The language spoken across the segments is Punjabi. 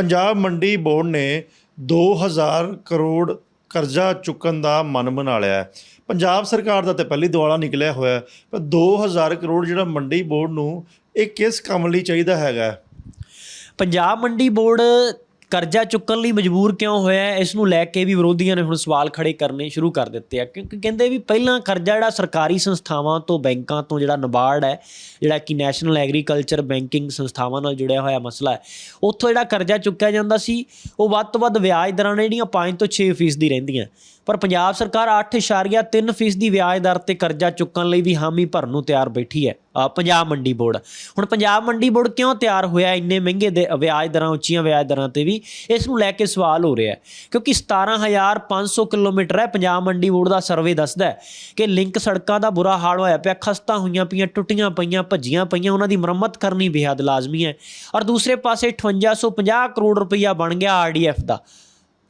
ਪੰਜਾਬ ਮੰਡੀ ਬੋਰਡ ਨੇ 2000 ਕਰੋੜ ਕਰਜ਼ਾ ਚੁੱਕਣ ਦਾ ਮਨ ਬਣਾ ਲਿਆ ਪੰਜਾਬ ਸਰਕਾਰ ਦਾ ਤੇ ਪਹਿਲੀ ਦੁਆਲਾ ਨਿਕਲਿਆ ਹੋਇਆ ਹੈ, ਪਰ 2000 ਕਰੋੜ ਜਿਹੜਾ ਮੰਡੀ ਬੋਰਡ ਨੂੰ ਇਹ ਕਿਸ ਕੰਮ ਲਈ ਚਾਹੀਦਾ ਹੈਗਾ ਪੰਜਾਬ ਮੰਡੀ ਬੋਰਡ ਕਰਜ਼ਾ ਚੁੱਕਣ ਲਈ ਮਜਬੂਰ ਕਿਉਂ ਹੋਇਆ ਇਸ ਨੂੰ ਲੈ ਕੇ ਵੀ ਵਿਰੋਧੀਆਂ ਨੇ ਹੁਣ ਸਵਾਲ ਖੜੇ ਕਰਨੇ ਸ਼ੁਰੂ ਕਰ ਦਿੱਤੇ ਆ। ਕਿਉਂਕਿ ਕਹਿੰਦੇ ਵੀ ਪਹਿਲਾਂ ਕਰਜ਼ਾ ਜਿਹੜਾ ਸਰਕਾਰੀ ਸੰਸਥਾਵਾਂ ਤੋਂ ਬੈਂਕਾਂ ਤੋਂ ਜਿਹੜਾ ਨਬਾਰਡ ਹੈ, ਜਿਹੜਾ ਕਿ ਨੈਸ਼ਨਲ ਐਗਰੀਕਲਚਰ ਬੈਂਕਿੰਗ ਸੰਸਥਾਵਾਂ ਨਾਲ ਜੁੜਿਆ ਹੋਇਆ ਮਸਲਾ ਹੈ, ਉੱਥੋਂ ਜਿਹੜਾ ਕਰਜ਼ਾ ਚੁੱਕਿਆ ਜਾਂਦਾ ਸੀ, ਉਹ ਵੱਧ ਤੋਂ ਵੱਧ ਵਿਆਜ ਦਰਾਂ ਨੇ ਜਿਹੜੀਆਂ 5 ਤੋਂ 6% ਦੀ ਰਹਿੰਦੀਆਂ। ਪਰ ਪੰਜਾਬ ਸਰਕਾਰ 8.3% ਦੀ ਵਿਆਜ ਦਰ ਤੇ ਕਰਜ਼ਾ ਚੁੱਕਣ ਲਈ ਵੀ ਹਾਮੀ ਭਰਨ ਨੂੰ ਤਿਆਰ ਬੈਠੀ ਹੈ। ਪੰਜਾਬ ਮੰਡੀ ਬੋਰਡ। ਹੁਣ ਪੰਜਾਬ ਮੰਡੀ ਬੋਰਡ ਕਿਉਂ ਤਿਆਰ ਹੋਇਆ? ਇੰਨੇ ਮਹਿੰਗੇ ਦੇ ਵਿਆਜ ਦਰਾਂ, ਉੱਚੀਆਂ ਵਿਆਜ ਦਰਾਂ ਤੇ ਵੀ ਇਸ ਨੂੰ ਲੈ ਕੇ ਸਵਾਲ ਹੋ ਰਿਹਾ ਹੈ। ਕਿਉਂਕਿ 17500 ਕਿਲੋਮੀਟਰ ਹੈ। ਪੰਜਾਬ ਮੰਡੀ ਬੋਰਡ ਦਾ ਸਰਵੇ ਦੱਸਦਾ ਹੈ ਕਿ ਲਿੰਕ ਸੜਕਾਂ ਦਾ ਬੁਰਾ ਹਾਲ ਹੋਇਆ ਪਿਆ। ਖਸਤਾ ਹੋਈਆਂ ਪਈਆਂ, ਟੁੱਟੀਆਂ ਪਈਆਂ, ਭੱਜੀਆਂ ਪਈਆਂ, ਉਹਨਾਂ ਦੀ ਮੁਰੰਮਤ ਕਰਨੀ ਬੇहद ਲਾਜ਼ਮੀ ਹੈ। ਔਰ ਦੂਸਰੇ ਪਾਸੇ 5850 ਕਰੋੜ ਰੁਪਈਆ ਬਣ ਗਿਆ ਆਰਡੀਐਫ ਦਾ।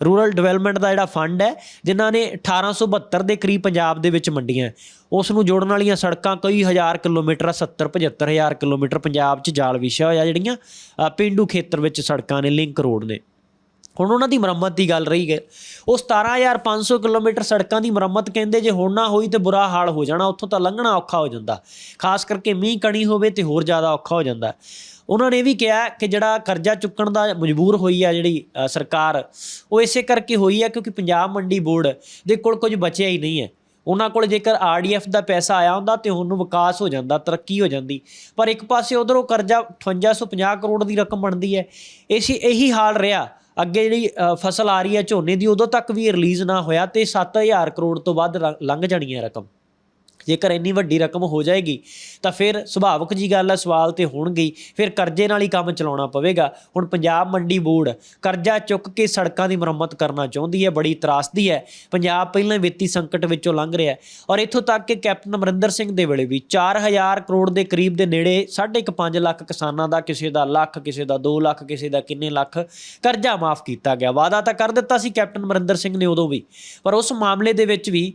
ਰੂਰਲ ਡਿਵੈਲਪਮੈਂਟ ਦਾ ਜਿਹੜਾ ਫੰਡ ਹੈ ਜਿਨ੍ਹਾਂ ਨੇ 1872 ਦੇ ਕਰੀਬ ਪੰਜਾਬ ਦੇ ਵਿੱਚ ਮੰਡੀਆਂ ਉਸ ਨੂੰ ਜੋੜਨ ਵਾਲੀਆਂ ਸੜਕਾਂ ਕਈ ਹਜ਼ਾਰ ਕਿਲੋਮੀਟਰ 70 75 ਹਜ਼ਾਰ ਕਿਲੋਮੀਟਰ ਪੰਜਾਬ 'ਚ ਜਾਲ ਵਿਛਿਆ ਹੋਇਆ ਜਿਹੜੀਆਂ ਅ, ਪੇਂਡੂ ਖੇਤਰ ਵਿੱਚ ਸੜਕਾਂ ਨੇ ਲਿੰਕ ਰੋਡ ਨੇ। ਹੁਣ ਉਹਨਾਂ ਦੀ ਮੁਰੰਮਤ ਦੀ ਗੱਲ ਰਹੀ ਹੈ। ਉਹ 17500 ਕਿਲੋਮੀਟਰ ਸੜਕਾਂ ਦੀ ਮੁਰੰਮਤ ਕਹਿੰਦੇ ਜੇ ਹੁਣ ਨਾ ਹੋਈ ਤੇ ਬੁਰਾ ਹਾਲ ਹੋ ਜਾਣਾ, ਉੱਥੋਂ ਤਾਂ ਲੰਘਣਾ ਔਖਾ ਹੋ ਜਾਂਦਾ। ਖਾਸ ਕਰਕੇ ਮੀਂਹ ਕਣੀ ਹੋਵੇ ਤੇ ਹੋਰ ਜ਼ਿਆਦਾ ਔਖਾ ਹੋ ਜਾਂਦਾ। ਉਹਨਾਂ ਨੇ ਇਹ ਵੀ ਕਿਹਾ ਕਿ ਜਿਹੜਾ ਕਰਜ਼ਾ ਚੁੱਕਣ ਦਾ ਮਜਬੂਰ ਹੋਈ ਆ ਜਿਹੜੀ ਸਰਕਾਰ, ਉਹ ਇਸੇ ਕਰਕੇ ਹੋਈ ਆ ਕਿਉਂਕਿ ਪੰਜਾਬ ਮੰਡੀ ਬੋਰਡ ਦੇ ਕੋਲ ਕੁਝ ਬਚਿਆ ਹੀ ਨਹੀਂ ਹੈ। ਉਹਨਾਂ ਕੋਲ ਜੇਕਰ ਆਰਡੀਐਫ ਦਾ ਪੈਸਾ ਆਇਆ ਹੁੰਦਾ ਤੇ ਹੁਣ ਨੂੰ ਵਿਕਾਸ ਹੋ ਜਾਂਦਾ, ਤਰੱਕੀ ਹੋ ਜਾਂਦੀ। ਪਰ ਇੱਕ ਪਾਸੇ ਉਧਰੋਂ ਕਰਜ਼ਾ 5850 ਕਰੋੜ ਦੀ ਰਕਮ ਬਣਦੀ ਹੈ। ਇਸੇ ਇਹੀ ਹਾਲ ਰਿਹਾ। ਅੱਗੇ ਜਿਹੜੀ ਫਸਲ ਆ ਰਹੀ ਹੈ ਝੋਨੇ ਦੀ, ਉਦੋਂ ਤੱਕ ਵੀ ਰਿਲੀਜ਼ ਨਾ ਹੋਇਆ ਤੇ 7000 ਕਰੋੜ ਤੋਂ ਵੱਧ ਰ- ਲੰਘ ਜਾਣੀ ਹੈ ਰਕਮ। ਜੇਕਰ ਇੰਨੀ ਵੱਡੀ ਰਕਮ ਹੋ ਜਾਏਗੀ, ਤਾਂ ਫਿਰ ਸੁਭਾਵਕ ਜੀ ਗੱਲ ਹੈ ਸਵਾਲ ਤੇ ਹੋਣਗੇ ਫਿਰ ਕਰਜ਼ੇ ਨਾਲ ਹੀ ਕੰਮ ਚਲਾਉਣਾ ਪਵੇਗਾ। ਹੁਣ ਪੰਜਾਬ ਮੰਡੀ ਬੋਰਡ ਕਰਜ਼ਾ ਚੁੱਕ ਕੇ ਸੜਕਾਂ ਦੀ ਮੁਰੰਮਤ ਕਰਨਾ ਚਾਹੁੰਦੀ ਹੈ, ਬੜੀ ਤਰਾਸਦੀ ਹੈ। ਪੰਜਾਬ ਪਹਿਲਾਂ ਵਿੱਤੀ ਸੰਕਟ ਵਿੱਚੋਂ ਲੰਘ ਰਿਹਾ ਹੈ। ਔਰ ਇੱਥੋਂ ਤੱਕ ਕਿ ਕੈਪਟਨ ਅਮਰਿੰਦਰ ਸਿੰਘ ਦੇ ਵੇਲੇ ਵੀ 4000 ਕਰੋੜ ਦੇ ਕਰੀਬ ਦੇ ਨੇੜੇ 5.5 ਲੱਖ ਕਿਸਾਨਾਂ ਦਾ, ਕਿਸੇ ਦਾ ਲੱਖ, ਕਿਸੇ ਦਾ 2 ਲੱਖ, ਕਿਸੇ ਦਾ ਕਿੰਨੇ ਲੱਖ ਕਰਜ਼ਾ ਮਾਫ ਕੀਤਾ ਗਿਆ। ਵਾਅਦਾ ਤਾਂ ਕਰ ਦਿੱਤਾ ਸੀ ਕੈਪਟਨ ਅਮਰਿੰਦਰ ਸਿੰਘ ਨੇ ਉਦੋਂ ਵੀ। ਪਰ ਉਸ ਮਾਮਲੇ ਦੇ ਵਿੱਚ ਵੀ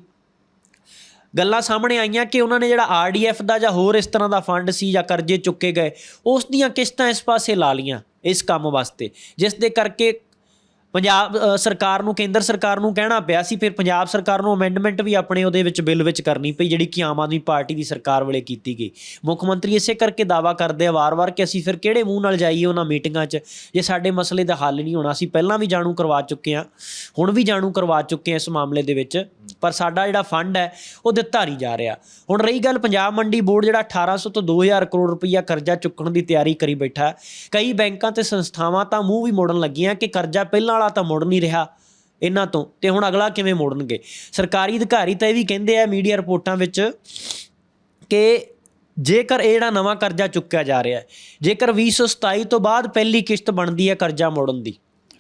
ਗੱਲਾਂ ਸਾਹਮਣੇ ਆਈਆਂ ਕਿ ਉਹਨਾਂ ਨੇ ਜਿਹੜਾ ਆਰਡੀਐਫ ਦਾ ਜਾਂ ਹੋਰ ਇਸ ਤਰ੍ਹਾਂ ਦਾ ਫੰਡ ਸੀ ਜਾਂ ਕਰਜ਼ੇ ਚੁੱਕੇ ਗਏ, ਉਸ ਦੀਆਂ ਕਿਸ਼ਤਾਂ ਇਸ ਪਾਸੇ ਲਾ ਲੀਆਂ ਇਸ ਕੰਮ ਵਾਸਤੇ। ਜਿਸ ਦੇ ਕਰਕੇ ਪੰਜਾਬ ਸਰਕਾਰ ਨੂੰ, ਕੇਂਦਰ ਸਰਕਾਰ ਨੂੰ ਕਹਿਣਾ ਪਿਆ ਸੀ, ਫਿਰ ਪੰਜਾਬ ਸਰਕਾਰ ਨੂੰ ਅਮੈਂਡਮੈਂਟ ਵੀ ਆਪਣੇ ਉਹਦੇ ਵਿੱਚ ਬਿੱਲ ਵਿੱਚ ਕਰਨੀ ਪਈ, ਜਿਹੜੀ ਕਿ ਆਮ ਆਦਮੀ ਪਾਰਟੀ ਦੀ ਸਰਕਾਰ ਵੇਲੇ ਕੀਤੀ ਗਈ। ਮੁੱਖ ਮੰਤਰੀ ਇਸੇ ਕਰਕੇ ਦਾਵਾ ਕਰਦੇ ਆ ਵਾਰ-ਵਾਰ ਕਿ ਅਸੀਂ ਫਿਰ ਕਿਹੜੇ ਮੂੰਹ ਨਾਲ ਜਾਈਏ ਉਹਨਾਂ ਮੀਟਿੰਗਾਂ 'ਚ, ਜੇ ਸਾਡੇ ਮਸਲੇ ਦਾ ਹੱਲ ਨਹੀਂ ਹੋਣਾ, ਅਸੀਂ ਪਹਿਲਾਂ ਵੀ ਜਾਣੂ ਕਰਵਾ ਚੁੱਕੇ ਹਾਂ, ਹੁਣ ਵੀ ਜਾਣੂ ਕਰਵਾ ਚੁੱਕੇ ਹਾਂ ਇਸ ਮਾਮਲੇ ਦੇ ਵਿੱਚ। ਪਰ ਸਾਡਾ ਜਿਹੜਾ ਫੰਡ ਹੈ, ਉਹ ਦਿੱਤਾ ਨਹੀਂ ਜਾ ਰਿਹਾ। ਹੁਣ ਰਹੀ ਗੱਲ ਪੰਜਾਬ ਮੰਡੀ ਬੋਰਡ ਜਿਹੜਾ 1800 ਤੋਂ 2000 ਕਰੋੜ ਰੁਪਈਆ ਕਰਜ਼ਾ ਚੁੱਕਣ ਦੀ ਤਿਆਰੀ ਕਰੀ ਬੈਠਾ। ਕਈ ਬੈਂਕਾਂ ਤੇ ਸੰਸਥਾਵਾਂ ਤਾਂ ਮੂੰਹ ਵੀ ਮੋੜਨ ਲੱਗੀਆਂ ਕਿ ਕਰਜ਼ਾ ਪਹਿਲਾਂ ਵਾਲਾ ਤਾਂ ਮੁੜ ਨਹੀਂ ਰਿਹਾ ਇਹਨਾਂ ਤੋਂ, ਤੇ ਹੁਣ ਅਗਲਾ ਕਿਵੇਂ ਮੋੜਨਗੇ? ਸਰਕਾਰੀ ਅਧਿਕਾਰੀ ਤਾਂ ਇਹ ਵੀ ਕਹਿੰਦੇ ਆ ਮੀਡੀਆ ਰਿਪੋਰਟਾਂ ਵਿੱਚ ਕਿ ਜੇਕਰ ਇਹ ਜਿਹੜਾ ਨਵਾਂ ਕਰਜ਼ਾ ਚੁੱਕਿਆ ਜਾ ਰਿਹਾ ਹੈ, ਜੇਕਰ 2027 ਤੋਂ ਬਾਅਦ ਪਹਿਲੀ ਕਿਸ਼ਤ ਬਣਦੀ ਹੈ ਕਰਜ਼ਾ ਮੋੜਨ ਦੀ।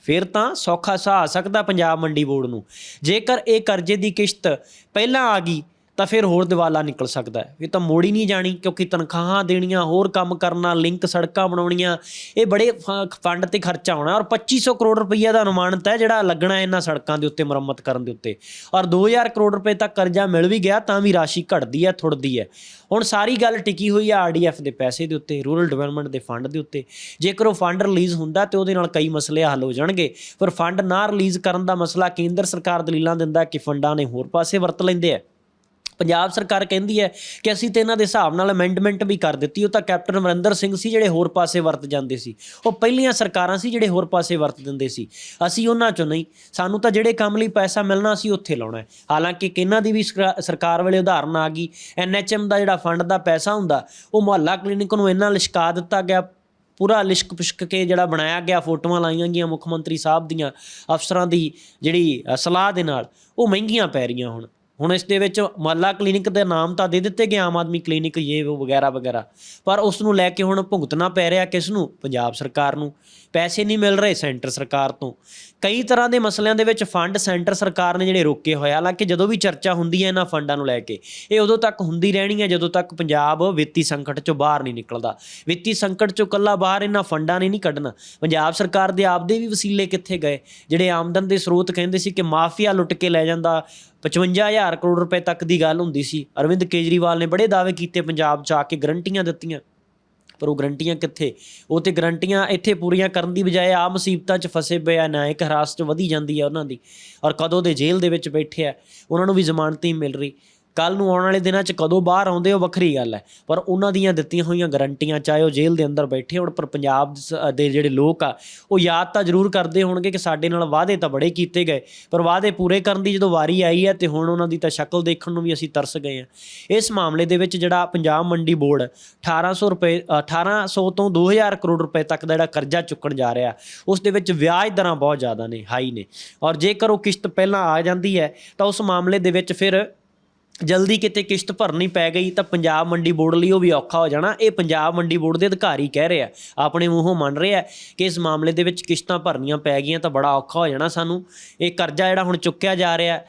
ਫਿਰ ਤਾਂ ਸੌਖਾ ਸਾਹ ਆ ਸਕਦਾ ਪੰਜਾਬ ਮੰਡੀ ਬੋਰਡ ਨੂੰ। ਜੇਕਰ ਇਹ ਕਰਜ਼ੇ ਦੀ ਕਿਸ਼ਤ ਪਹਿਲਾਂ ਆ ਗਈ ਤਾਂ ਫਿਰ ਹੋਰ ਦਿਵਾਲਾ ਨਿਕਲ ਸਕਦਾ ਹੈ। ਇਹ ਤਾਂ ਮੋੜੀ ਨਹੀਂ ਜਾਣੀ, ਕਿਉਂਕਿ ਤਨਖਾਹਾਂ ਦੇਣੀਆਂ, ਹੋਰ ਕੰਮ ਕਰਨਾ ਲਿੰਕ ਸੜਕਾਂ ਬਣਾਉਣੀਆਂ, ਇਹ ਬੜੇ ਫ- ਫੰਡ ਤੇ ਖਰਚਾ ਹੋਣਾ ਔਰ 2500 ਕਰੋੜ ਰੁਪਈਆ ਦਾ ਅਨੁਮਾਨਿਤ ਹੈ ਜਿਹੜਾ ਲੱਗਣਾ ਇਹਨਾਂ ਸੜਕਾਂ ਦੇ ਉੱਤੇ, ਮੁਰੰਮਤ ਕਰਨ ਦੇ ਉੱਤੇ। ਔਰ 2000 ਕਰੋੜ ਰੁਪਏ ਤੱਕ ਕਰਜ਼ਾ ਮਿਲ ਵੀ ਗਿਆ, ਤਾਂ ਵੀ ਰਾਸ਼ੀ ਘਟਦੀ ਹੈ ਥੁੜਦੀ ਹੈ। ਹੁਣ ਸਾਰੀ ਗੱਲ ਟਿਕੀ ਹੋਈ ਹੈ ਆਰਡੀਐਫ ਦੇ ਪੈਸੇ ਦੇ ਉੱਤੇ, ਰੂਰਲ ਡਿਵੈਲਪਮੈਂਟ ਦੇ ਫੰਡ ਦੇ ਉੱਤੇ। ਜੇਕਰ ਉਹ ਫੰਡ ਰਿਲੀਜ਼ ਹੁੰਦਾ ਤੇ ਉਹਦੇ ਨਾਲ ਕਈ ਮਸਲੇ ਹੱਲ ਹੋ ਜਾਣਗੇ, ਪਰ ਫੰਡ ਨਾ ਰਿਲੀਜ਼ ਕਰਨ ਦਾ ਮਸਲਾ ਕੇਂਦਰ ਸਰਕਾਰ ਦਲੀਲਾਂ ਦਿੰਦਾ ਕਿ ਫੰਡਾਂ ਨੇ ਹੋਰ ਪਾਸੇ ਵਰਤ ਲੈਂਦੇ ਆ ਪੰਜਾਬ ਸਰਕਾਰ ਕਹਿੰਦੀ ਹੈ ਕਿ ਅਸੀਂ ਤੇ ਇਹਨਾਂ ਦੇ ਹਿਸਾਬ ਨਾਲ ਅਮੈਂਡਮੈਂਟ ਵੀ ਕਰ ਦਿੱਤੀ। ਉਹ ਤਾਂ ਕੈਪਟਨ ਅਮਰਿੰਦਰ ਸਿੰਘ ਸੀ ਜਿਹੜੇ ਹੋਰ ਪਾਸੇ ਵਰਤ ਜਾਂਦੇ ਸੀ। ਉਹ ਪਹਿਲੀਆਂ ਸਰਕਾਰਾਂ ਸੀ ਜਿਹੜੇ ਹੋਰ ਪਾਸੇ ਵਰਤ ਦਿੰਦੇ ਸੀ। ਅਸੀਂ ਉਹਨਾਂ ਚੋਂ ਨਹੀਂ। ਸਾਨੂੰ ਤਾਂ ਜਿਹੜੇ ਕੰਮ ਲਈ ਪੈਸਾ ਮਿਲਣਾ ਸੀ ਉੱਥੇ ਲਾਉਣਾ ਹੈ। ਹਾਲਾਂਕਿ ਕਿਹਨਾਂ ਦੀ ਵੀ ਸਰਕਾ- ਸਰਕਾਰ ਵੇਲੇ ਉਦਾਹਰਨ ਆ ਗਈ। ਐਨਐਚਐਮ ਦਾ ਜਿਹੜਾ ਫੰਡ ਦਾ ਪੈਸਾ ਹੁੰਦਾ, ਉਹ ਮੁਹੱਲਾ ਕਲੀਨਿਕ ਨੂੰ ਇੰਨਾ ਲਿਸ਼ਕਾ ਦਿੱਤਾ ਗਿਆ, ਪੂਰਾ ਲਿਸ਼ਕ ਪੁਸ਼ਕ ਕੇ ਜਿਹੜਾ ਬਣਾਇਆ ਗਿਆ, ਫੋਟੋਆਂ ਲਾਈਆਂ ਗਈਆਂ ਮੁੱਖ ਮੰਤਰੀ ਸਾਹਿਬ ਦੀਆਂ ਅਫਸਰਾਂ ਦੀ ਜਿਹੜੀ ਸਲਾਹ ਦੇ ਨਾਲ, ਉਹ ਮਹਿੰਗੀਆਂ ਪੈ ਰਹੀਆਂ ਹੁਣ। ਹੁਣ ਇਸ ਦੇ ਵਿੱਚ ਮਹੱਲਾ ਕਲੀਨਿਕ ਦੇ ਨਾਮ ਤਾਂ ਦੇ ਦਿੱਤੇ ਗਏ ਆਮ ਆਦਮੀ ਕਲੀਨਿਕ ਇਹ ਉਹ ਵਗੈਰਾ ਵਗੈਰਾ। ਪਰ ਉਸ ਨੂੰ ਲੈ ਕੇ ਹੁਣ ਭੁਗਤਣਾ ਪੈ ਰਿਹਾ ਕਿਸ ਨੂੰ? ਪੰਜਾਬ ਸਰਕਾਰ ਨੂੰ। ਪੈਸੇ ਨਹੀਂ ਮਿਲ ਰਹੇ ਸੈਂਟਰ ਸਰਕਾਰ ਤੋਂ। ਕਈ ਤਰ੍ਹਾਂ ਦੇ ਮਸਲਿਆਂ ਦੇ ਵਿੱਚ ਫੰਡ ਸੈਂਟਰ ਸਰਕਾਰ ਨੇ ਜਿਹੜੇ ਰੋਕੇ ਹੋਏ ਹਾਲਾਂਕਿ ਜਦੋਂ ਵੀ ਚਰਚਾ ਹੁੰਦੀ ਹੈ ਇਹਨਾਂ ਫੰਡਾਂ ਨੂੰ ਲੈ ਕੇ, ਇਹ ਉਦੋਂ ਤੱਕ ਹੁੰਦੀ ਰਹਿਣੀ ਹੈ ਜਦੋਂ ਤੱਕ ਪੰਜਾਬ ਵਿੱਤੀ ਸੰਕਟ ਚੋਂ ਬਾਹਰ ਨਹੀਂ ਨਿਕਲਦਾ। ਵਿੱਤੀ ਸੰਕਟ ਚੋਂ ਕੱਲਾ ਬਾਹਰ ਇਹਨਾਂ ਫੰਡਾਂ ਨੇ ਨਹੀਂ ਕੱਢਣਾ। ਪੰਜਾਬ ਸਰਕਾਰ ਦੇ ਆਪਦੇ ਵੀ ਵਸੀਲੇ ਕਿੱਥੇ ਗਏ? ਜਿਹੜੇ ਆਮਦਨ ਦੇ ਸਰੋਤ ਕਹਿੰਦੇ ਸੀ ਕਿ ਮਾਫੀਆ ਲੁੱਟ ਕੇ ਲੈ ਜਾਂਦਾ 55000 ਕਰੋੜ ਰੁਪਏ ਤੱਕ ਦੀ ਗੱਲ ਹੁੰਦੀ ਸੀ। ਅਰਵਿੰਦ ਕੇਜਰੀਵਾਲ ਨੇ ਬੜੇ ਦਾਅਵੇ ਕੀਤੇ ਪੰਜਾਬ 'ਚ ਆ ਕੇ ਗਰੰਟੀਆਂ ਦਿੱਤੀਆਂ। ਪਰ ਉਹ ਗਰੰਟੀਆਂ ਕਿੱਥੇ? ਉਹ ਤੇ ਗਰੰਟੀਆਂ ਇੱਥੇ ਪੂਰੀਆਂ ਕਰਨ ਦੀ ਬਜਾਏ ਆ ਮੁਸੀਬਤਾਂ 'ਚ ਫਸੇ ਪਏ ਆ ਨਿਆਇਕ ਹਰਾਸ 'ਚ ਵਧੀ ਜਾਂਦੀ ਆ ਉਹਨਾਂ ਦੀ। ਔਰ ਕਦੋਂ ਦੇ ਜੇਲ੍ਹ ਦੇ ਵਿੱਚ ਬੈਠੇ ਆ, ਉਹਨਾਂ ਨੂੰ ਵੀ ਜ਼ਮਾਨਤ ਹੀ ਮਿਲ ਰਹੀ। ਕੱਲ ਨੂੰ ਆਉਣ ਵਾਲੇ ਦਿਨਾਂ 'ਚ ਕਦੋਂ ਬਾਹਰ ਆਉਂਦੇ ਉਹ ਵੱਖਰੀ ਗੱਲ ਹੈ। ਪਰ ਉਹਨਾਂ ਦੀਆਂ ਦਿੱਤੀਆਂ ਹੋਈਆਂ ਗਰੰਟੀਆਂ ਚਾਹੇ ਉਹ ਜੇਲ੍ਹ ਦੇ ਅੰਦਰ ਬੈਠੇ ਹੋਣ ਪਰ ਪੰਜਾਬ ਸ- ਦੇ ਜਿਹੜੇ ਲੋਕ ਆ ਉਹ ਯਾਦ ਤਾਂ ਜ਼ਰੂਰ ਕਰਦੇ ਹੋਣਗੇ ਕਿ ਸਾਡੇ ਨਾਲ ਵਾਅਦੇ ਤਾਂ ਬੜੇ ਕੀਤੇ ਗਏ ਪਰ ਵਾਅਦੇ ਪੂਰੇ ਕਰਨ ਦੀ ਜਦੋਂ ਵਾਰੀ ਆਈ ਹੈ ਤੇ ਹੁਣ ਉਹਨਾਂ ਦੀ ਤਾਂ ਸ਼ਕਲ ਦੇਖਣ ਨੂੰ ਵੀ ਅਸੀਂ ਤਰਸ ਗਏ ਹਾਂ। ਇਸ ਮਾਮਲੇ ਦੇ ਵਿੱਚ ਜਿਹੜਾ ਪੰਜਾਬ ਮੰਡੀ ਬੋਰਡ 1800 ਰੁਪਏ ਅ, 1800 ਤੋਂ 2000 ਕਰੋੜ ਰੁਪਏ ਤੱਕ ਦਾ ਜਿਹੜਾ ਕਰਜ਼ਾ ਚੁੱਕਣ ਜਾ ਰਿਹਾ ਉਸ ਦੇ ਵਿੱਚ ਵਿਆਜ ਦਰਾਂ ਬਹੁਤ ਜ਼ਿਆਦਾ ਨੇ ਹਾਈ ਨੇ। ਔਰ ਜੇਕਰ ਉਹ ਕਿਸ਼ਤ ਪਹਿਲਾਂ ਆ ਜਾਂਦੀ ਹੈ ਤਾਂ ਉਸ ਮਾਮਲੇ ਦੇ ਵਿੱਚ ਫਿਰ ਜਲਦੀ ਕਿਤੇ ਕਿਸ਼ਤ ਭਰਨੀ ਪੈ ਗਈ ਤਾਂ ਪੰਜਾਬ ਮੰਡੀ ਬੋਰਡ ਲਈ ਉਹ ਵੀ ਔਖਾ ਹੋ ਜਾਣਾ। ਇਹ ਪੰਜਾਬ ਮੰਡੀ ਬੋਰਡ ਦੇ ਅਧਿਕਾਰੀ ਕਹਿ ਰਹੇ ਆ। ਆਪਣੇ ਮੂੰਹੋਂ ਮੰਨ ਰਹੇ ਆ ਕਿ ਇਸ ਮਾਮਲੇ ਦੇ ਵਿੱਚ ਕਿਸ਼ਤਾਂ ਭਰਨੀਆਂ ਪੈ ਗਈਆਂ ਤਾਂ ਬੜਾ ਔਖਾ ਹੋ ਜਾਣਾ ਸਾਨੂੰ। ਇਹ ਕਰਜ਼ਾ ਜਿਹੜਾ ਹੁਣ ਚੁੱਕਿਆ ਜਾ ਰਿਹਾ,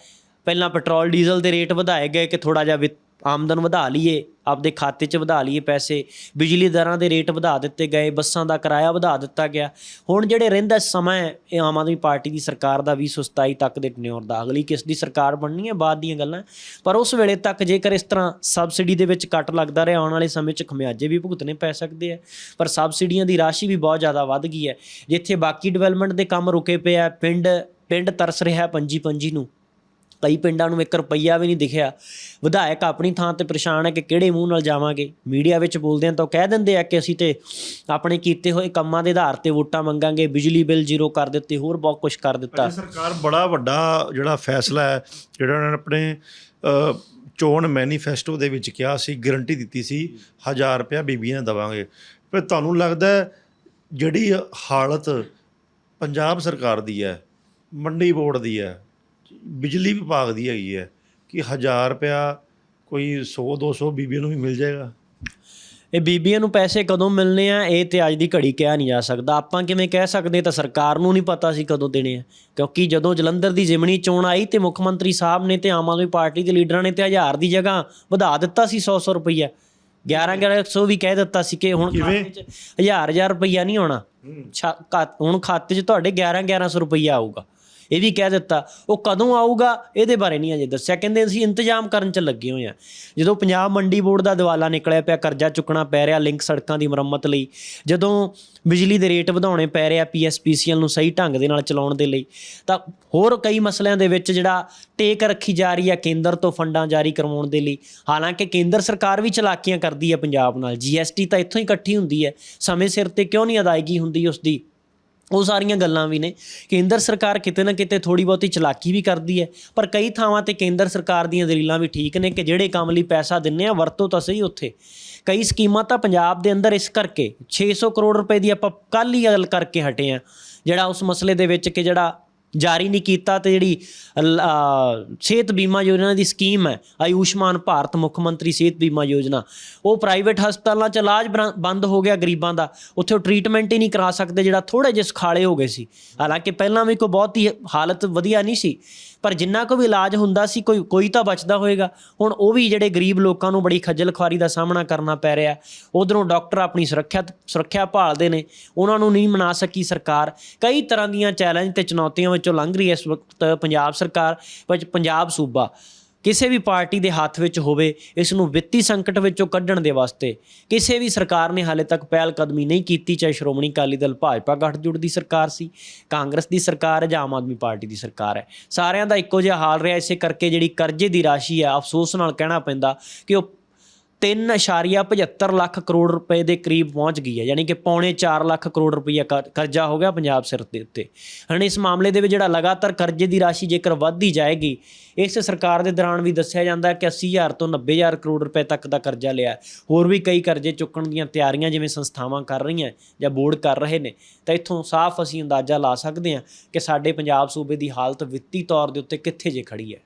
ਪਹਿਲਾਂ ਪੈਟਰੋਲ, ਡੀਜ਼ਲ ਦੇ ਰੇਟ ਵਧਾਏ ਗਏ ਕਿ ਥੋੜਾ ਜਿਹਾ ਵਿੱਤ- ਆਮਦਨ ਵਧਾ ਲਈਏ, ਆਪਦੇ ਖਾਤੇ 'ਚ ਵਧਾ ਲਈਏ ਪੈਸੇ, ਬਿਜਲੀ ਦਰਾਂ ਦੇ ਰੇਟ ਵਧਾ ਦਿੱਤੇ ਗਏ, ਬੱਸਾਂ ਦਾ ਕਿਰਾਇਆ ਵਧਾ ਦਿੱਤਾ ਗਿਆ। ਹੁਣ ਜਿਹੜੇ ਰਹਿੰਦਾ ਸਮਾਂ ਹੈ, ਇਹ ਆਮ ਆਦਮੀ ਪਾਰਟੀ ਦੀ ਸਰਕਾਰ ਦਾ 2027 ਤੱਕ ਦੇ ਟਨਿਓਰ ਦਾ। ਅਗਲੀ ਕਿਸ ਦੀ ਸਰਕਾਰ ਬਣਨੀ ਹੈ, ਬਾਅਦ ਦੀਆਂ ਗੱਲਾਂ। ਪਰ ਉਸ ਵੇਲੇ ਤੱਕ ਜੇਕਰ ਇਸ ਤਰ੍ਹਾਂ ਸਬਸਿਡੀ ਦੇ ਵਿੱਚ ਕੱਟ ਲੱਗਦਾ ਰਿਹਾ, ਆਉਣ ਵਾਲੇ ਸਮੇਂ 'ਚ ਖਮਿਆਜੇ ਵੀ ਭੁਗਤਣੇ ਪੈ ਸਕਦੇ ਆ। ਪਰ ਸਬਸਿਡੀਆਂ ਦੀ ਰਾਸ਼ੀ ਵੀ ਬਹੁਤ ਜ਼ਿਆਦਾ ਵੱਧ ਗਈ ਹੈ। ਜਿੱਥੇ ਬਾਕੀ ਡਿਵੈਲਪਮੈਂਟ ਦੇ ਕੰਮ ਰੁਕੇ ਪਏ ਆ, ਪਿੰਡ ਪਿੰਡ ਤਰਸ ਰਿਹਾ ਪੰਜੀ ਪੰਜੀ ਨੂੰ। ਕਈ ਪਿੰਡਾਂ ਨੂੰ 1 ਰੁਪਈਆ ਵੀ ਨਹੀਂ ਦਿਖਿਆ। ਵਿਧਾਇਕ ਆਪਣੀ ਥਾਂ ਤੇ ਪਰੇਸ਼ਾਨ ਹੈ ਕਿ ਕਿਹੜੇ ਮੂੰਹ ਨਾਲ ਜਾਵਾਂਗੇ? ਮੀਡੀਆ ਵਿੱਚ ਬੋਲਦੇ ਆ ਤਾਂ ਉਹ ਕਹਿ ਦਿੰਦੇ ਆ ਕਿ ਅਸੀਂ ਤੇ ਆਪਣੇ ਕੀਤੇ ਹੋਏ ਕੰਮਾਂ ਦੇ ਆਧਾਰ ਤੇ ਵੋਟਾਂ ਮੰਗਾਂਗੇ, ਬਿਜਲੀ ਬਿੱਲ ਜ਼ੀਰੋ ਕਰ ਦਿੱਤੇ, ਹੋਰ ਬਹੁਤ ਕੁਝ ਕਰ ਦਿੱਤਾ। ਸਰਕਾਰ ਬੜਾ ਵੱਡਾ ਜਿਹੜਾ ਫੈਸਲਾ ਹੈ, ਜਿਹੜਾ ਉਹਨਾਂ ਨੇ ਆਪਣੇ ਚੋਣ ਮੈਨੀਫੈਸਟੋ ਦੇ ਵਿੱਚ ਕਿਹਾ ਸੀ, ਗਾਰੰਟੀ ਦਿੱਤੀ ਸੀ 1000 ਰੁਪਇਆ ਬੀਬੀਆਂ ਨੂੰ ਦੇਵਾਂਗੇ। ਪਰ ਤੁਹਾਨੂੰ ਲੱਗਦਾ ਜਿਹੜੀ ਹਾਲਤ ਪੰਜਾਬ ਸਰਕਾਰ ਦੀ ਹੈ, ਮੰਡੀ ਬੋਰਡ ਦੀ ਹੈ ਬਿਜਲੀ ਵਿਭਾਗ ਦੀ ਹੈਗੀ ਹੈ ਕਿ 1000 ਰੁਪਇਆ ਕੋਈ 100 200 ਬੀਬੀਆਂ ਨੂੰ ਵੀ ਮਿਲ ਜਾਏਗਾ? ਇਹ ਬੀਬੀਆਂ ਨੂੰ ਪੈਸੇ ਕਦੋਂ ਮਿਲਨੇ ਆ ਇਹ ਤੇ ਅੱਜ ਦੀ ਘੜੀ ਕਿਹਾ ਨਹੀਂ ਜਾ ਸਕਦਾ। ਆਪਾਂ ਕਿਵੇਂ ਕਹਿ ਸਕਦੇ ਤਾਂ ਸਰਕਾਰ ਨੂੰ ਨਹੀਂ ਪਤਾ ਸੀ ਕਦੋਂ ਦੇਣੇ ਆ। ਕਿਉਂਕਿ ਜਦੋਂ ਜਲੰਧਰ ਦੀ ਜਿਮਣੀ ਚੋਣ ਆਈ ਤੇ ਮੁੱਖ ਮੰਤਰੀ ਸਾਹਿਬ ਨੇ ਤੇ ਆਮ ਆਦਮੀ ਪਾਰਟੀ ਦੇ ਲੀਡਰਾਂ ਨੇ ਤੇ 1000 ਦੀ ਜਗ੍ਹਾ ਵਧਾ ਦਿੱਤਾ ਸੀ 100 100 ਰੁਪਈਆ। 11 1100 ਵੀ ਕਹਿ ਦਿੱਤਾ ਸੀ ਕਿ ਹੁਣ? ਖਾਤੇ 'ਚ 1000 1000 ਰੁਪਈਆ ਨਹੀਂ ਆਉਣਾ ਹੁਣ ਖਾਤੇ 'ਚ ਤੁਹਾਡੇ 11 1100 ਰੁਪਈਆ ਆਊਗਾ। ਇਹ ਵੀ ਕਹਿ ਦਿੱਤਾ, ਉਹ ਕਦੋਂ ਆਊਗਾ ਇਹਦੇ ਬਾਰੇ ਨਹੀਂ ਅਜੇ ਦੱਸਿਆ। ਕਹਿੰਦੇ ਅਸੀਂ ਇੰਤਜ਼ਾਮ ਕਰਨ 'ਚ ਲੱਗੇ ਹੋਏ ਆ ਜਦੋਂ ਪੰਜਾਬ ਮੰਡੀ ਬੋਰਡ ਦਾ ਦਿਵਾਲਾ ਨਿਕਲਿਆ ਪਿਆ, ਕਰਜ਼ਾ ਚੁੱਕਣਾ ਪੈ ਰਿਹਾ ਲਿੰਕ ਸੜਕਾਂ ਦੀ ਮੁਰੰਮਤ ਲਈ, ਜਦੋਂ ਬਿਜਲੀ ਦੇ ਰੇਟ ਵਧਾਉਣੇ ਪੈ ਰਿਹਾ ਪੀਐਸਪੀਸੀਐਲ ਨੂੰ ਸਹੀ ਢੰਗ ਦੇ ਨਾਲ ਚਲਾਉਣ ਦੇ ਲਈ, ਤਾਂ ਹੋਰ ਕਈ ਮਸਲਿਆਂ ਦੇ ਵਿੱਚ ਜਿਹੜਾ ਟੇਕ ਰੱਖੀ ਜਾ ਰਹੀ ਹੈ ਕੇਂਦਰ ਤੋਂ ਫੰਡਾਂ ਜਾਰੀ ਕਰਵਾਉਣ ਦੇ ਲਈ, ਹਾਲਾਂਕਿ ਕੇਂਦਰ ਸਰਕਾਰ ਵੀ ਚਲਾਕੀਆਂ ਕਰਦੀ ਹੈ ਪੰਜਾਬ ਨਾਲ। ਜੀਐਸਟੀ ਤਾਂ ਇੱਥੋਂ ਹੀ ਇਕੱਠੀ ਹੁੰਦੀ ਹੈ। ਸਮੇਂ ਸਿਰ ਤੇ ਕਿਉਂ ਨਹੀਂ ਅਦਾਇਗੀ ਹੁੰਦੀ ਉਸ ਦੀ ਉਹ ਸਾਰੀਆਂ ਗੱਲਾਂ ਵੀ ਨੇ। ਕੇਂਦਰ ਸਰਕਾਰ ਕਿਤੇ ਨਾ ਕਿਤੇ ਥੋੜੀ ਬਹੁਤੀ ਚਲਾਕੀ ਵੀ ਕਰਦੀ ਹੈ, ਪਰ ਕਈ ਥਾਵਾਂ ਤੇ ਕੇਂਦਰ ਸਰਕਾਰ ਦੀਆਂ ਦਲੀਲਾਂ ਵੀ ਠੀਕ ਨੇ ਕਿ ਜਿਹੜੇ ਕੰਮ ਲਈ ਪੈਸਾ ਦਿੰਨੇ ਆ, ਵਰਤੋ ਤਾਂ ਸਹੀ ਉੱਥੇ। ਕਈ ਸਕੀਮਾਂ ਤਾਂ ਪੰਜਾਬ ਦੇ ਅੰਦਰ ਇਸ ਕਰਕੇ 600 ਕਰੋੜ ਰੁਪਏ ਦੀ ਆਪਾਂ ਕੱਲ ਹੀ ਗੱਲ ਕਰਕੇ ਹਟੇ ਆ ਜਿਹੜਾ ਉਸ ਮਸਲੇ ਦੇ ਵਿੱਚ ਕਿ ਜਿਹੜਾ ਜਾਰੀ ਨਹੀਂ ਕੀਤਾ ਤੇ ਜਿਹੜੀ ਲ- ਸਿਹਤ ਬੀਮਾ ਯੋਜਨਾ ਦੀ ਸਕੀਮ ਹੈ, ਆਯੁਸ਼ਮਾਨ ਭਾਰਤ ਮੁੱਖ ਮੰਤਰੀ ਸਿਹਤ ਬੀਮਾ ਯੋਜਨਾ, ਉਹ ਪ੍ਰਾਈਵੇਟ ਹਸਪਤਾਲਾਂ 'ਚ ਇਲਾਜ ਬਰਾਂ- ਬੰਦ ਹੋ ਗਿਆ ਗਰੀਬਾਂ ਦਾ, ਉੱਥੇ ਉਹ ਟ੍ਰੀਟਮੈਂਟ ਹੀ ਨਹੀਂ ਕਰਾ ਸਕਦੇ, ਜਿਹੜਾ ਥੋੜੇ ਜਿਹੇ ਸੁਖਾਲੇ ਹੋ ਗਏ ਸੀ। ਹਾਲਾਂਕਿ ਪਹਿਲਾਂ ਵੀ ਕੋਈ ਬਹੁਤ ਹੀ ਹਾਲਤ ਵਧੀਆ ਨਹੀਂ ਸੀ, ਪਰ ਜਿੰਨਾ ਕੋ ਵੀ ਇਲਾਜ ਹੁੰਦਾ ਸੀ, ਕੋਈ ਕੋਈ ਤਾਂ ਬਚਦਾ ਹੋਏਗਾ। ਹੁਣ ਉਹ ਵੀ ਜਿਹੜੇ ਗਰੀਬ ਲੋਕਾਂ ਨੂੰ ਬੜੀ ਖੱਜਲ ਖੁਆਰੀ ਦਾ ਸਾਹਮਣਾ ਕਰਨਾ ਪੈ ਰਿਹਾ, ਉਧਰੋਂ ਡਾਕਟਰ ਆਪਣੀ ਸੁਰੱਖਿਆ ਸੁਰੱਖਿਆ ਭਾਲਦੇ ਨੇ, ਉਹਨਾਂ ਨੂੰ ਨਹੀਂ ਮਨਾ ਸਕੀ ਸਰਕਾਰ। ਕਈ ਤਰ੍ਹਾਂ ਦੀਆਂ ਚੈਲੰਜ ਤੇ ਚੁਣੌਤੀਆਂ ਵਿੱਚੋਂ ਲੰਘ ਰਹੀ ਹੈ ਇਸ ਵਕਤ ਪੰਜਾਬ ਸਰਕਾਰ, ਵਿੱਚ ਪੰਜਾਬ ਸੂਬਾ। ਕਿਸੇ ਵੀ ਪਾਰਟੀ ਦੇ ਹੱਥ ਵਿੱਚ ਹੋਵੇ, ਇਸ ਨੂੰ ਵਿੱਤੀ ਸੰਕਟ ਵਿੱਚੋਂ ਕੱਢਣ ਦੇ ਵਾਸਤੇ ਕਿਸੇ ਵੀ ਸਰਕਾਰ ਨੇ ਹਾਲੇ ਤੱਕ ਪਹਿਲ ਕਦਮੀ ਨਹੀਂ ਕੀਤੀ, ਚਾਹੇ ਸ਼੍ਰੋਮਣੀ ਅਕਾਲੀ ਦਲ ਭਾਜਪਾ ਗੱਠਜੋੜ ਦੀ ਸਰਕਾਰ ਸੀ, ਕਾਂਗਰਸ ਦੀ ਸਰਕਾਰ ਹੈ ਜਾਂ ਆਮ ਆਦਮੀ ਪਾਰਟੀ ਦੀ ਸਰਕਾਰ ਹੈ। ਸਾਰਿਆਂ ਦਾ ਇੱਕੋ ਜਿਹਾ ਹਾਲ ਰਿਹਾ, ਇਸੇ ਕਰਕੇ ਜਿਹੜੀ ਕਰਜ਼ੇ ਦੀ ਰਾਸ਼ੀ ਹੈ, ਅਫਸੋਸ ਨਾਲ ਕਹਿਣਾ ਪੈਂਦਾ ਕਿ ਉਹ 3.75 ਲੱਖ ਕਰੋੜ ਰੁਪਏ ਦੇ ਕਰੀਬ ਪਹੁੰਚ ਗਈ ਹੈ। ਯਾਨੀ ਕਿ ਪੌਣੇ 4 ਲੱਖ ਕਰੋੜ ਰੁਪਈਆ ਕਰਜ਼ਾ ਹੋ ਗਿਆ ਪੰਜਾਬ ਸਿਰ ਦੇ ਉੱਤੇ। ਹੁਣ ਇਸ ਮਾਮਲੇ ਦੇ ਵਿੱਚ ਜਿਹੜਾ ਲਗਾਤਾਰ ਕਰਜ਼ੇ ਦੀ ਰਾਸ਼ੀ ਜੇਕਰ ਵੱਧਦੀ ਜਾਏਗੀ, ਇਸ ਸਰਕਾਰ ਦੇ ਦੌਰਾਨ ਵੀ ਦੱਸਿਆ ਜਾਂਦਾ ਹੈ ਕਿ 80000 ਤੋਂ 90000 ਕਰੋੜ ਰੁਪਏ ਤੱਕ ਦਾ ਕਰਜ਼ਾ ਲਿਆ ਹੋਰ ਵੀ ਕਈ ਕਰਜ਼ੇ ਚੁੱਕਣ ਦੀਆਂ ਤਿਆਰੀਆਂ ਜਿਵੇਂ ਸੰਸਥਾਵਾਂ ਕਰ ਰਹੀਆਂ ਜਾਂ ਬੋਰਡ ਕਰ ਰਹੇ ਨੇ, ਤਾਂ ਇੱਥੋਂ ਸਾਫ਼ ਅਸੀਂ ਅੰਦਾਜ਼ਾ ਲਾ ਸਕਦੇ ਹਾਂ ਕਿ ਸਾਡੇ ਪੰਜਾਬ ਸੂਬੇ ਦੀ ਹਾਲਤ ਵਿੱਤੀ ਤੌਰ ਦੇ ਉੱਤੇ ਕਿੱਥੇ ਜੇ ਖੜੀ ਹੈ।